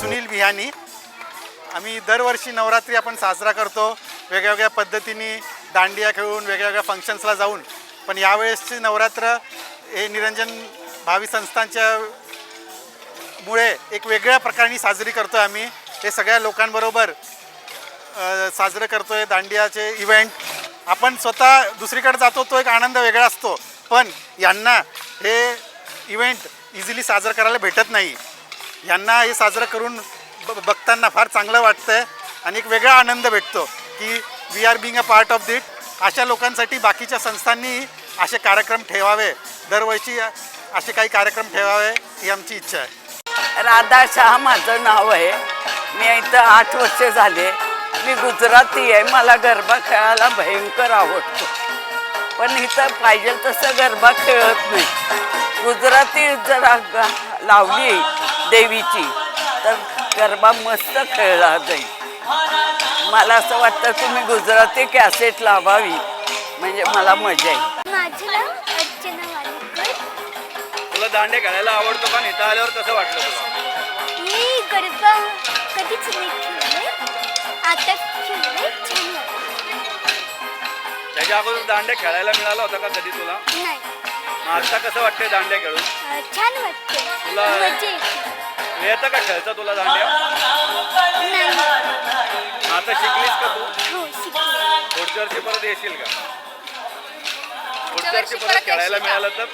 सुनील बिहानी आम्ही दरवर्षी नवरात्री आपण साजरा करतो. वेगळ्या वेगळ्या पद्धतीने दांडिया खेळून वेगळ्या वेगळ्या फंक्शन्सला जाऊन. पण यावेळेसची नवरात्र हे निरंजन भावी संस्थांच्या मुळे एक वेगळ्या प्रकारे साजरी करतो आहे आम्ही. हे सगळ्या लोकांबरोबर साजरं करतो आहे दांडियाचे इव्हेंट आपण स्वतः दुसरीकडे जातो तो एक आनंद वेगळा असतो. पण यांना हे इव्हेंट इझिली साजरं करायला भेटत नाही. यांना हे साजरं करून ब बघताना फार चांगलं वाटतं आहे आणि एक वेगळा आनंद भेटतो की we are being a part of that अशा लोकांसाठी बाकीच्या संस्थांनी असे कार्यक्रम ठेवावे. दरवर्षी असे काही कार्यक्रम ठेवावे ही आमची इच्छा आहे. राधा शाह माझं नाव आहे. मी इथं आठ वर्ष झाले. मी गुजराती आहे. मला गरबा खेळायला भयंकर आवडतो. पण इथं पाहिजे तसं गरबा खेळत नाही. गुजराती जरा लावली. देवीची. तर गरबा मस्त खेळला जाईल. मला असं वाटतं तुम्ही गुजराती कॅसेट लावावी. म्हणजे मला मजा येईल. माझं नाव अर्चना वालेकर. तुला दांडे खेळायला आवडतो का? इथं आल्यावर कसं वाटलं तुला. मी गरबा कधीच नाही खेळले आता त्याच्या अगोदर दांडे खेळायला मिळाला होता का कधी तुला? नाही. मग आता कसं वाटतंय दांडे खेळून? अं, छान वाटते तुला- मजा येते. येतं का खेळतं तुला दांड्या नाही. आता शिकलीस का तू? हो शिकले. पुढच्या वर्षी परत येशील का? पुढच्या वर्षी परत खेळायला मिळालं तर?